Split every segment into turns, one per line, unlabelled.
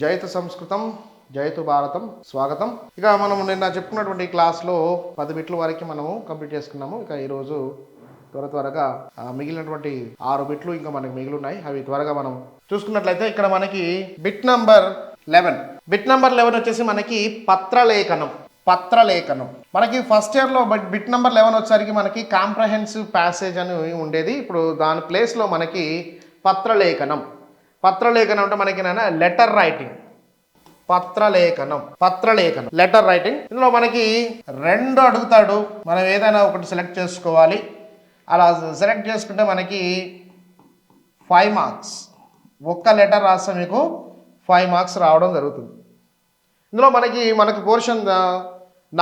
జయతు సంస్కృతం జయతు భారతం స్వాగతం. ఇక మనం నిన్న చెప్పుకున్నటువంటి క్లాస్లో పది బిట్ల వరకు మనము కంప్లీట్ చేసుకున్నాము. ఇక ఈరోజు త్వర త్వరగా మిగిలినటువంటి ఆరు బిట్లు ఇంకా మనకి మిగిలి ఉన్నాయి అవి త్వరగా మనం చూసుకున్నట్లయితే ఇక్కడ మనకి bit number eleven. Bit number eleven వచ్చేసి మనకి పత్రలేఖనం. పత్రలేఖనం. మనకి ఫస్ట్ ఇయర్లో బట్ బిట్ నెంబర్ లెవెన్ వచ్చేసరికి మనకి కాంప్రహెన్సివ్ ప్యాసేజ్ అని ఉండేది. ఇప్పుడు దాని ప్లేస్లో మనకి పత్రలేఖనం. పత్రలేఖనం అంటే మనకి లెటర్ రైటింగ్. పత్రలేఖనం పత్రలేఖనం లెటర్ రైటింగ్. ఇందులో మనకి రెండు అడుగుతాడు. మనం ఏదైనా ఒకటి సెలెక్ట్ చేసుకోవాలి. అలా సెలెక్ట్ చేసుకుంటే మనకి ఫైవ్ మార్క్స్. ఒక్క లెటర్ రాస్తే మీకు ఫైవ్ మార్క్స్ రావడం జరుగుతుంది. ఇందులో మనకి మనకు పోర్షన్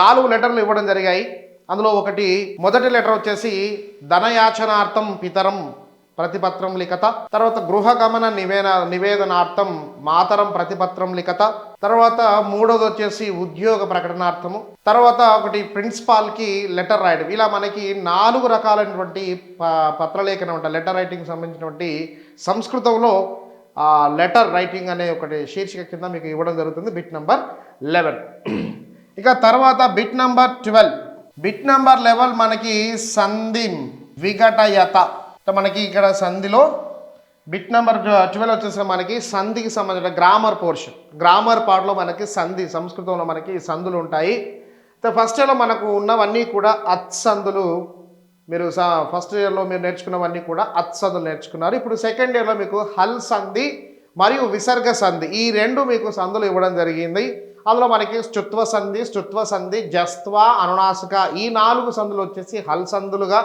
నాలుగు లెటర్లు ఇవ్వడం జరిగాయి. అందులో ఒకటి మొదటి లెటర్ వచ్చేసి ధనయాచనార్థం పితరం. ప్రతిపత్రం లిఖత తర్వాత గృహగమన నివేద నివేదనార్థం మాతరం ప్రతిపత్రం లిఖత తర్వాత మూడోది వచ్చేసి ఉద్యోగ ప్రకటనార్థము. తర్వాత ఒకటి ప్రిన్సిపాల్కి లెటర్ రాయడం. ఇలా మనకి నాలుగు రకాలైనటువంటి ప- పత్రలేఖనం అంటే. లెటర్ రైటింగ్ సంబంధించినటువంటి సంస్కృతంలో లెటర్ రైటింగ్ అనే ఒకటి శీర్షిక కింద మీకు ఇవ్వడం జరుగుతుంది. Bit number eleven. ఇక తర్వాత bit number twelve. Bit number level మనకి సంధి విఘటయత. మనకి ఇక్కడ సంధిలో బిట్ నెంబర్ ట్వెల్వ్ వచ్చేసి మనకి సంధికి సంబంధించిన గ్రామర్ పోర్షన్ గ్రామర్ పార్ట్లో మనకి సంధి సంస్కృతంలో మనకి సంధులు ఉంటాయి. ఫస్ట్ ఇయర్లో మనకు ఉన్నవన్నీ కూడా అత్సందులు మీరు ఫస్ట్ ఇయర్లో మీరు నేర్చుకున్నవన్నీ కూడా అత్సందులు నేర్చుకున్నారు. ఇప్పుడు సెకండ్ ఇయర్లో మీకు హల్ సంధి మరియు విసర్గ సంధి. ఈ రెండు మీకు సందులు ఇవ్వడం జరిగింది. అందులో మనకి స్తుత్వ సంధి స్తుత్వ సంధి జస్త్వ అనునాసిక ఈ నాలుగు సందులు వచ్చేసి హల్ సందులుగా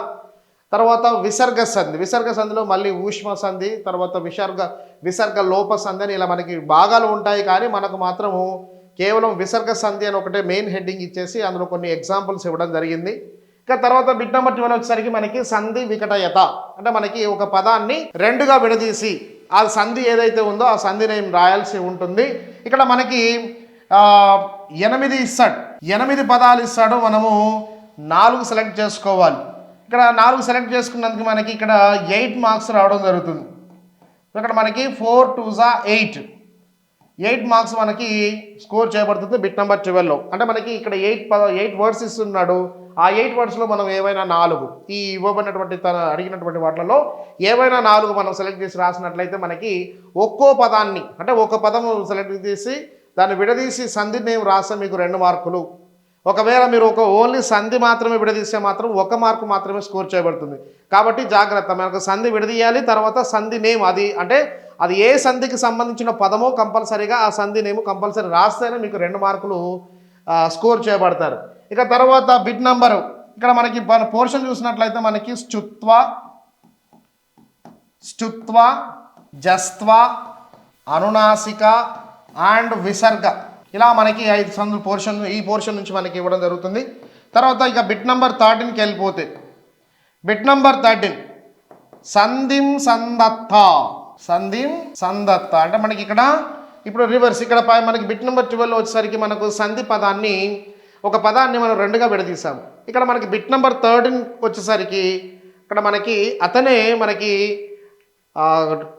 తర్వాత విసర్గ సంధి. విసర్గ సంధిలో మళ్ళీ ఊష్మ సంధి తర్వాత విసర్గ విసర్గ లోప సంధి అని ఇలా మనకి భాగాలు ఉంటాయి కానీ మనకు మాత్రము కేవలం విసర్గ సంధి అని ఒకటే మెయిన్ హెడ్డింగ్ ఇచ్చేసి అందులో కొన్ని ఎగ్జాంపుల్స్ ఇవ్వడం జరిగింది. ఇక తర్వాత బిట్ నెంబర్ ట్వెల్వ్ వచ్చేసరికి మనకి సంధి వికటయత. అంటే మనకి ఒక పదాన్ని రెండుగా విడదీసి ఆ సంధి ఏదైతే ఉందో ఆ సంధిని రాయాల్సి ఉంటుంది. ఇక్కడ మనకి ఎనిమిది ఇస్తాడు. ఎనిమిది పదాలు ఇస్తాడు. మనము నాలుగు సెలెక్ట్ చేసుకోవాలి. ఇక్కడ నాలుగు సెలెక్ట్ చేసుకున్నందుకు మనకి ఇక్కడ ఎయిట్ మార్క్స్ రావడం జరుగుతుంది. ఇక్కడ మనకి ఫోర్ టూ జా ఎయిట్. ఎయిట్ మార్క్స్ మనకి స్కోర్ చేయబడుతుంది బిట్ నెంబర్ ట్వెల్వ్లో. అంటే మనకి ఇక్కడ ఎయిట్ పద ఎయిట్ వర్డ్స్ ఇస్తున్నాడు. ఆ ఎయిట్ వర్డ్స్లో మనం ఏవైనా నాలుగు ఈ ఇవ్వబడినటువంటి తన అడిగినటువంటి వాటిలలో ఏవైనా నాలుగు మనం సెలెక్ట్ చేసి రాసినట్లయితే మనకి ఒక్కో పదాన్ని అంటే ఒక్కో పదము సెలెక్ట్ చేసి దాన్ని విడదీసి సంధి నేమ్ రాస్తే మీకు రెండు మార్కులు. ఒకవేళ మీరు ఒక ఓన్లీ సంధి మాత్రమే విడదీస్తే మాత్రం ఒక మార్కు మాత్రమే స్కోర్ చేయబడుతుంది. కాబట్టి జాగ్రత్త మనకు సంధి విడదీయాలి తర్వాత సంధి నేమ్ అది అంటే అది ఏ సంధికి సంబంధించిన పదమో కంపల్సరీగా ఆ సంధి నేమ్ కంపల్సరీ రాస్తేనే మీకు రెండు మార్కులు స్కోర్ చేయబడతారు. ఇక తర్వాత బిట్ నంబరు. ఇక్కడ మనకి మన పోర్షన్ చూసినట్లయితే మనకి స్తుత్వ స్తుత్వ జస్త్వ అనునాసిక అండ్ విసర్గ. ఇలా మనకి ఐదు సందులు పోర్షన్ ఈ పోర్షన్ నుంచి మనకి ఇవ్వడం జరుగుతుంది. తర్వాత ఇక బిట్ నంబర్ థర్టీన్కి వెళ్ళిపోతే బిట్ నంబర్ థర్టీన్ సంధిం సందత్త సంధిం సందత్త. అంటే మనకి ఇక్కడ ఇప్పుడు రివర్స్ ఇక్కడ మనకి బిట్ నెంబర్ ట్వెల్వ్ వచ్చేసరికి మనకు సంధి పదాన్ని ఒక పదాన్ని మనం రెండుగా విడదీసాము ఇక్కడ మనకి బిట్ నెంబర్ థర్టీన్ వచ్చేసరికి ఇక్కడ మనకి అతనే మనకి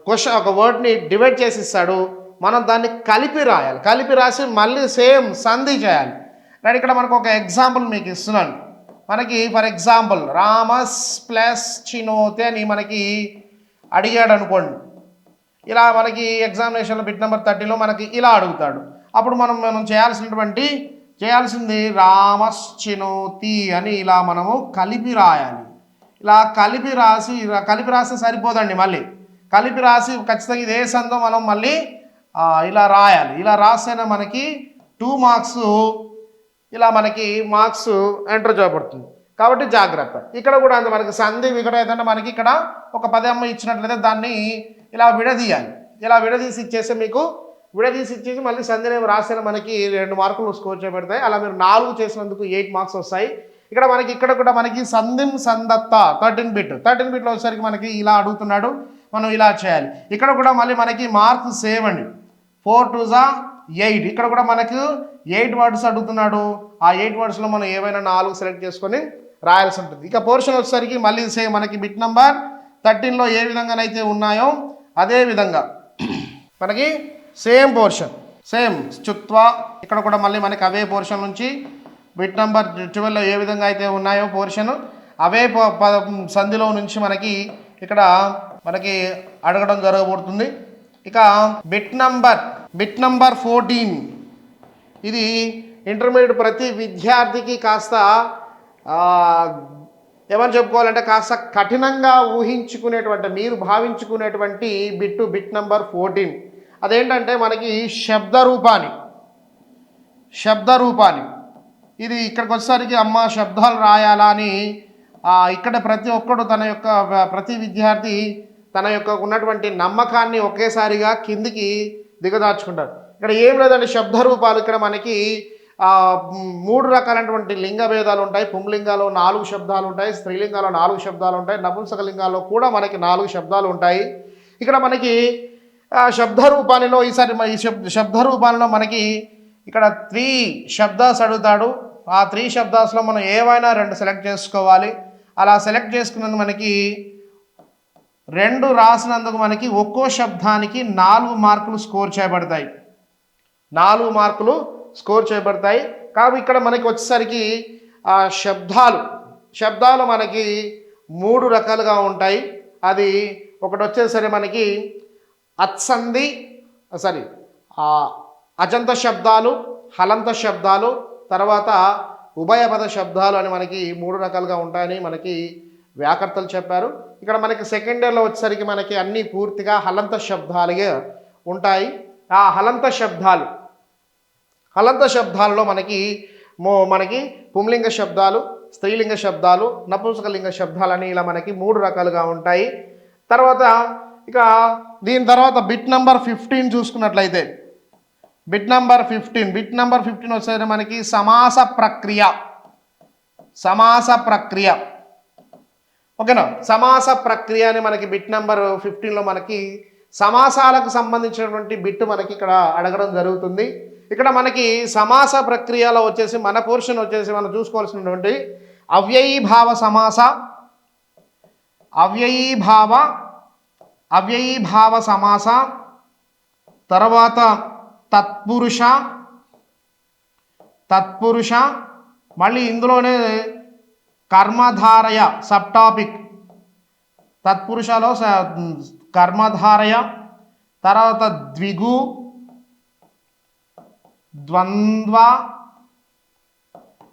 క్వశ్చన్ ఒక వర్డ్ని డివైడ్ చేసి ఇస్తాడు. మనం దాన్ని కలిపి రాయాలి. కలిపి రాసి మళ్ళీ సేమ్ సంధి చేయాలి. నేను ఇక్కడ మనకు ఒక ఎగ్జాంపుల్ మీకు ఇస్తున్నాను. మనకి ఫర్ ఎగ్జాంపుల్ రామస్ ప్లస్ చినోతే అని మనకి అడిగాడు అనుకోండి. ఇలా మనకి ఎగ్జామినేషన్లో బిట్ నెంబర్ థర్టీలో మనకి ఇలా అడుగుతాడు. అప్పుడు మనం మనం చేయాల్సినటువంటి చేయాల్సింది రామస్ చినోతి అని ఇలా మనము కలిపి రాయాలి. ఇలా కలిపి రాసి ఇలా కలిపి రాస్తే సరిపోదండి మళ్ళీ. కలిపి రాసి ఖచ్చితంగా ఇదే సందో మనం మళ్ళీ ఇలా రాయాలి. ఇలా రాసిన మనకి టూ మార్క్స్ ఇలా మనకి మార్క్స్ ఎంటర్ చేయబడుతుంది. కాబట్టి జాగ్రత్త. ఇక్కడ కూడా అంత మనకి సంధి ఇక్కడ ఏదంటే మనకి ఇక్కడ ఒక పదమ్మ ఇచ్చినట్లయితే దాన్ని ఇలా విడదీయాలి. ఇలా విడదీసి ఇచ్చేస్తే మీకు విడదీసి ఇచ్చేసి మళ్ళీ సంధిని రాసిన మనకి రెండు మార్కులు స్కోర్ చేయబడతాయి. అలా మీరు నాలుగు చేసినందుకు ఎయిట్ మార్క్స్ వస్తాయి. ఇక్కడ మనకి ఇక్కడ కూడా మనకి సంధిం సందత్త థర్టీన్ బిట్ థర్టీన్ బిట్లో వచ్చేసరికి మనకి ఇలా అడుగుతున్నాడు. మనం ఇలా చేయాలి. ఇక్కడ కూడా మళ్ళీ మనకి మార్క్స్ సేవ్ అండి. ఫోర్ టూ జా ఎయిట్. ఇక్కడ కూడా మనకు ఎయిట్ వర్డ్స్ అడుగుతున్నాడు. ఆ ఎయిట్ వర్డ్స్లో మనం ఏవైనా నాలుగు సెలెక్ట్ చేసుకొని రాయాల్సి ఉంటుంది. ఇక పోర్షన్ వచ్చేసరికి మళ్ళీ సేమ్ మనకి బిట్ నంబర్ థర్టీన్లో ఏ విధంగానైతే ఉన్నాయో అదే విధంగా మనకి సేమ్ పోర్షన్ సేమ్ చుత్వా. ఇక్కడ కూడా మళ్ళీ మనకి అవే పోర్షన్ నుంచి బిట్ నెంబర్ ట్వెల్వ్లో ఏ విధంగా అయితే ఉన్నాయో పోర్షన్ అవే ప- ప- సంధిలో నుంచి మనకి ఇక్కడ మనకి అడగడం జరగబడుతుంది ఇక bit number bit number fourteen. ఇది ఇంటర్మీడియట్ ప్రతి విద్యార్థికి కాస్త ఏమని చెప్పుకోవాలంటే కాస్త కఠినంగా ఊహించుకునేటువంటి మీరు భావించుకునేటువంటి బిట్టు బిట్ నంబర్ ఫోర్టీన్. అదేంటంటే మనకి శబ్ద రూపాన్ని శబ్ద రూపాన్ని ఇది ఇక్కడికి వచ్చేసరికి అమ్మ శబ్దాలు రాయాలా అని ఇక్కడ ప్రతి ఒక్కడు తన యొక్క ప్రతి విద్యార్థి తన యొక్క ఉన్నటువంటి నమ్మకాన్ని ఒకేసారిగా కిందికి దిగదార్చుకుంటారు ఇక్కడ ఏం లేదండి శబ్దరూపాలు ఇక్కడ మనకి మూడు రకాలైనటువంటి లింగ భేదాలు ఉంటాయి. పుంలింగాలో నాలుగు శబ్దాలు ఉంటాయి స్త్రీలింగాలో నాలుగు శబ్దాలు ఉంటాయి నపుంసక లింగాల్లో కూడా మనకి నాలుగు శబ్దాలు ఉంటాయి. ఇక్కడ మనకి శబ్దరూపాలలో శబ్ద రూపాలలో ఈసారి ఈ శబ్ద శబ్ద రూపాలలో మనకి ఇక్కడ త్రీ శబ్దాస్ అడుగుతాడు. ఆ త్రీ శబ్దాస్లో మనం ఏవైనా రెండు సెలెక్ట్ చేసుకోవాలి. అలా సెలెక్ట్ చేసుకున్నందుకు మనకి రెండు రాసినందుకు మనకి ఒక్కో శబ్దానికి నాలుగు మార్కులు స్కోర్ చేయబడతాయి. నాలుగు మార్కులు స్కోర్ చేయబడతాయి. కాబట్టి ఇక్కడ మనకి వచ్చేసరికి ఆ శబ్దాలు. శబ్దాలు మనకి మూడు రకాలుగా ఉంటాయి. అది ఒకటి వచ్చేసరికి మనకి అత్సంధి సారీ అజంత శబ్దాలు హలంత శబ్దాలు తర్వాత ఉభయపద శబ్దాలు అని మనకి మూడు రకాలుగా ఉంటాయని మనకి వ్యాకర్తలు చెప్పారు. ఇక్కడ మనకి సెకండ్ ఇయర్లో వచ్చేసరికి మనకి అన్నీ పూర్తిగా హలంత శబ్దాలుగా ఉంటాయి. ఆ హలంత శబ్దాలు హలంత శబ్దాలలో మనకి మో మనకి పుంలింగ శబ్దాలు స్త్రీలింగ శబ్దాలు నపుంసకలింగ శబ్దాలని ఇలా మనకి మూడు రకాలుగా ఉంటాయి. తర్వాత ఇక దీని తర్వాత బిట్ నంబర్ ఫిఫ్టీన్ చూసుకున్నట్లయితే bit number fifteen bit number fifteen వచ్చేది మనకి సమాస ప్రక్రియ సమాస ప్రక్రియ. ఓకేనా? సమాస ప్రక్రియ అని మనకి బిట్ నెంబర్ ఫిఫ్టీన్లో మనకి సమాసాలకు సంబంధించినటువంటి బిట్ మనకి ఇక్కడ అడగడం జరుగుతుంది. ఇక్కడ మనకి సమాస ప్రక్రియలో వచ్చేసి మన పోర్షన్ వచ్చేసి మనం చూసుకోవాల్సినటువంటి అవ్యయీభావ సమాస అవ్యయీభావ అవ్యయీభావ సమాస తర్వాత తత్పురుష తత్పురుష మళ్ళీ ఇందులోనే కర్మధారయ సబ్ టాపిక్ తత్పురుషలో స- కర్మధారయ తర్వాత ద్విగు ద్వంద్వ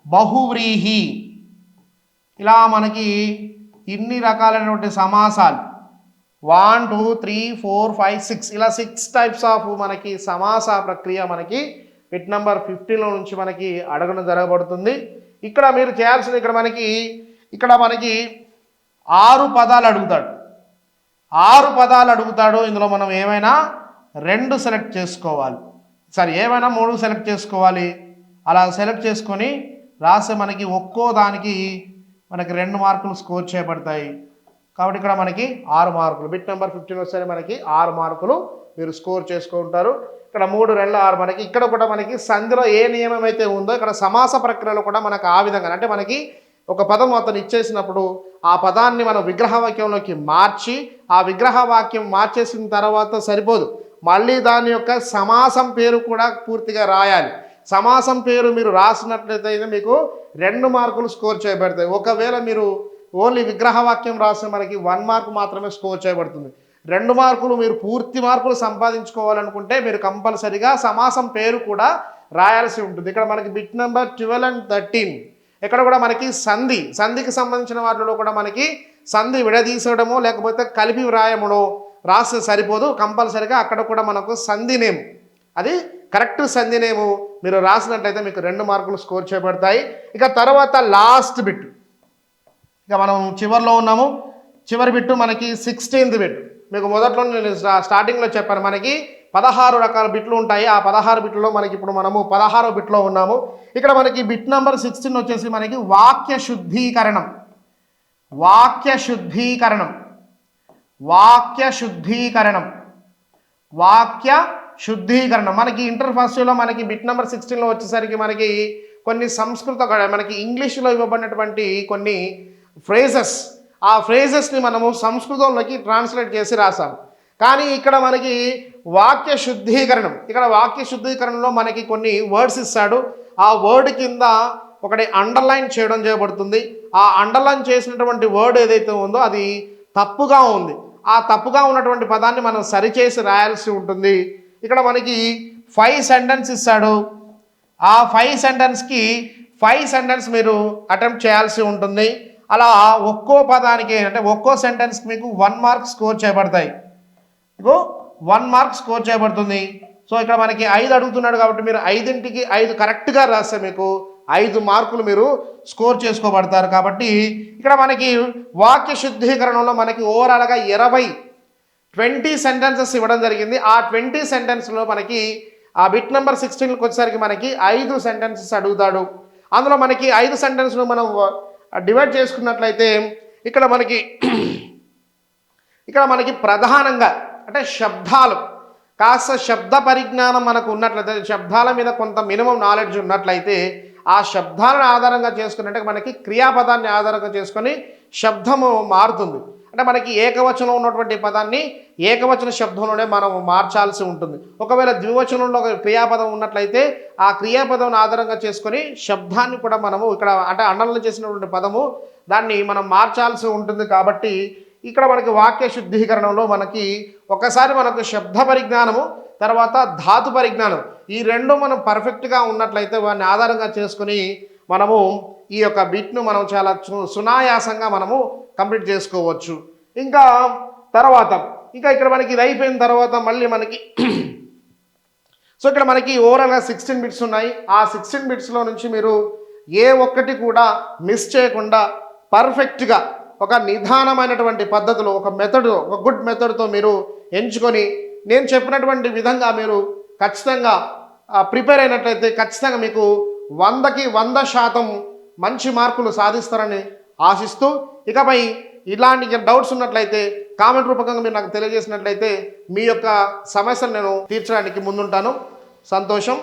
బహువ్రీహి. ఇలా మనకి ఇన్ని రకాలైనటువంటి సమాసాలు. One two three four five six. ఇలా సిక్స్ టైప్స్ ఆఫ్ మనకి సమాస ప్రక్రియ మనకి బిట్ నెంబర్ ఫిఫ్టీన్లో నుంచి మనకి అడగడం జరగబడుతుంది. ఇక్కడ మీరు చేయాల్సింది ఇక్కడ మనకి ఇక్కడ మనకి ఆరు పదాలు అడుగుతాడు. ఆరు పదాలు అడుగుతాడు. ఇందులో మనం ఏమైనా రెండు సెలెక్ట్ చేసుకోవాలి. సరే ఏమైనా మూడు సెలెక్ట్ చేసుకోవాలి? అలా సెలెక్ట్ చేసుకొని రాసే మనకి ఒక్కో దానికి మనకి రెండు మార్కులు స్కోర్ చేయబడతాయి. కాబట్టి ఇక్కడ మనకి ఆరు మార్కులు. బిట్ నెంబర్ ఫిఫ్టీన్ వస్తే మనకి ఆరు మార్కులు మీరు స్కోర్ చేసుకుంటారు. ఇక్కడ మూడు రెండు ఆరు మనకి ఇక్కడ కూడా మనకి సంధిలో ఏ నియమం అయితే ఉందో ఇక్కడ సమాస ప్రక్రియలో కూడా మనకు ఆ విధంగా అంటే మనకి ఒక పదం అతను ఇచ్చేసినప్పుడు ఆ పదాన్ని మనం విగ్రహ వాక్యంలోకి మార్చి ఆ విగ్రహ వాక్యం మార్చేసిన తర్వాత సరిపోదు. మళ్ళీ దాని యొక్క సమాసం పేరు కూడా పూర్తిగా రాయాలి. సమాసం పేరు మీరు రాసినట్లయితే మీకు రెండు మార్కులు స్కోర్ చేయబడతాయి. ఒకవేళ మీరు ఓన్లీ విగ్రహవాక్యం రాసిన మనకి వన్ మార్క్ మాత్రమే స్కోర్ చేయబడుతుంది. రెండు మార్కులు మీరు పూర్తి మార్కులు సంపాదించుకోవాలనుకుంటే మీరు కంపల్సరిగా సమాసం పేరు కూడా రాయాల్సి ఉంటుంది. ఇక్కడ మనకి bit number twelve and thirteen ఇక్కడ కూడా మనకి సంధి సంధికి సంబంధించిన వాటిలో కూడా మనకి సంధి విడదీసడము లేకపోతే కలిపి వ్రాయముడో రాస్తే సరిపోదు. కంపల్సరిగా అక్కడ కూడా మనకు సంధి నేమ్ అది కరెక్ట్ సంధి నేము మీరు రాసినట్లయితే మీకు రెండు మార్కులు స్కోర్ చేయబడతాయి. ఇక తర్వాత లాస్ట్ బిట్ ఇక మనం చివరిలో ఉన్నాము. చివరి బిట్టు మనకి సిక్స్టీన్త్ బిట్టు మీకు మొదట్లో నేను స్టార్టింగ్లో చెప్పాను మనకి పదహారు రకాల బిట్లు ఉంటాయి. ఆ పదహారు బిట్లలో మనకి ఇప్పుడు మనము పదహారో బిట్లో ఉన్నాము. ఇక్కడ మనకి బిట్ నెంబర్ సిక్స్టీన్ వచ్చేసి మనకి వాక్య శుద్ధీకరణం. వాక్య శుద్ధీకరణం. వాక్య శుద్ధీకరణం. వాక్య శుద్ధీకరణం. మనకి ఇంటర్ ఫస్ట్లో మనకి బిట్ నెంబర్ సిక్స్టీన్లో వచ్చేసరికి మనకి కొన్ని సంస్కృత మనకి ఇంగ్లీష్లో ఇవ్వబడినటువంటి కొన్ని ఫ్రేజెస్ ఆ ఫ్రేజెస్ని మనము సంస్కృతంలోకి ట్రాన్స్లేట్ చేసి రాసాం కానీ ఇక్కడ మనకి వాక్య శుద్ధీకరణం ఇక్కడ వాక్య శుద్ధీకరణలో మనకి కొన్ని వర్డ్స్ ఇస్తాడు. ఆ వర్డ్ కింద ఒకటి అండర్లైన్ చేయడం చేయబడుతుంది ఆ అండర్లైన్ చేసినటువంటి వర్డ్ ఏదైతే ఉందో అది తప్పుగా ఉంది. ఆ తప్పుగా ఉన్నటువంటి పదాన్ని మనం సరిచేసి రాయాల్సి ఉంటుంది. ఇక్కడ మనకి ఫైవ్ సెంటెన్స్ ఇస్తాడు. ఆ ఫైవ్ సెంటెన్స్కి ఫైవ్ సెంటెన్స్ మీరు అటెంప్ట్ చేయాల్సి ఉంటుంది. అలా ఒక్కో పదానికి అంటే ఒక్కో సెంటెన్స్కి మీకు వన్ మార్క్ స్కోర్ చేయబడతాయి. మీకు వన్ మార్క్ స్కోర్ చేయబడుతుంది. సో ఇక్కడ మనకి ఐదు అడుగుతున్నాడు కాబట్టి మీరు ఐదింటికి ఐదు కరెక్ట్గా రాస్తే మీకు ఐదు మార్కులు మీరు స్కోర్ చేసుకోబడతారు. కాబట్టి ఇక్కడ మనకి వాక్య శుద్ధీకరణలో మనకి ఓవరాల్గా ఇరవై ట్వంటీ సెంటెన్సెస్ ఇవ్వడం జరిగింది. ఆ ట్వంటీ సెంటెన్స్లో మనకి ఆ బిట్ నెంబర్ సిక్స్టీన్కి వచ్చేసరికి మనకి ఐదు సెంటెన్సెస్ అడుగుతాడు. అందులో మనకి ఐదు సెంటెన్స్ను మనం డివైడ్ చేసుకున్నట్లయితే ఇక్కడ మనకి ఇక్కడ మనకి ప్రధానంగా అంటే శబ్దాలు కాస్త శబ్ద పరిజ్ఞానం మనకు ఉన్నట్లయితే శబ్దాల మీద కొంత మినిమం నాలెడ్జ్ ఉన్నట్లయితే ఆ శబ్దాలను ఆధారంగా చేసుకున్నట్టు మనకి క్రియాపదాన్ని ఆధారంగా చేసుకొని శబ్దము మారుతుంది. అంటే మనకి ఏకవచనం ఉన్నటువంటి పదాన్ని ఏకవచన శబ్దంలోనే మనం మార్చాల్సి ఉంటుంది. ఒకవేళ ద్వివచనంలో ఒక క్రియాపదం ఉన్నట్లయితే ఆ క్రియాపదం ఆధారంగా చేసుకొని శబ్దాన్ని కూడా మనము ఇక్కడ అంటే అండలను చేసినటువంటి పదము దాన్ని మనం మార్చాల్సి ఉంటుంది కాబట్టి ఇక్కడ మనకి వాక్య శుద్ధీకరణలో మనకి ఒకసారి మనకు శబ్ద పరిజ్ఞానము తర్వాత ధాతు పరిజ్ఞానం ఈ రెండు మనం పర్ఫెక్ట్గా ఉన్నట్లయితే వాటిని ఆధారంగా చేసుకుని మనము ఈ యొక్క బిట్ను మనం చాలా సు- సునాయాసంగా మనము కంప్లీట్ చేసుకోవచ్చు. ఇంకా తర్వాత ఇంకా ఇక్కడ మనకి ఇది అయిపోయిన తర్వాత మళ్ళీ మనకి సో ఇక్కడ మనకి ఓవరాల్గా సిక్స్టీన్ బిట్స్ ఉన్నాయి. ఆ సిక్స్టీన్ బిట్స్లో నుంచి మీరు ఏ ఒక్కటి కూడా మిస్ చేయకుండా పర్ఫెక్ట్గా ఒక నిదానమైనటువంటి పద్ధతిలో ఒక మెథడ్ ఒక గుడ్ మెథడ్తో మీరు ఎంచుకొని నేను చెప్పినటువంటి విధంగా మీరు ఖచ్చితంగా ప్రిపేర్ అయినట్లయితే ఖచ్చితంగా మీకు వందకి వంద శాతం మంచి మార్కులు సాధిస్తారని ఆశిస్తూ ఇకపై ఇలాంటి డౌట్స్ ఉన్నట్లయితే కామెంట్ రూపకంగా మీరు నాకు తెలియజేసినట్లయితే మీ యొక్క సమస్యను నేను తీర్చడానికి ముందుంటాను. సంతోషం.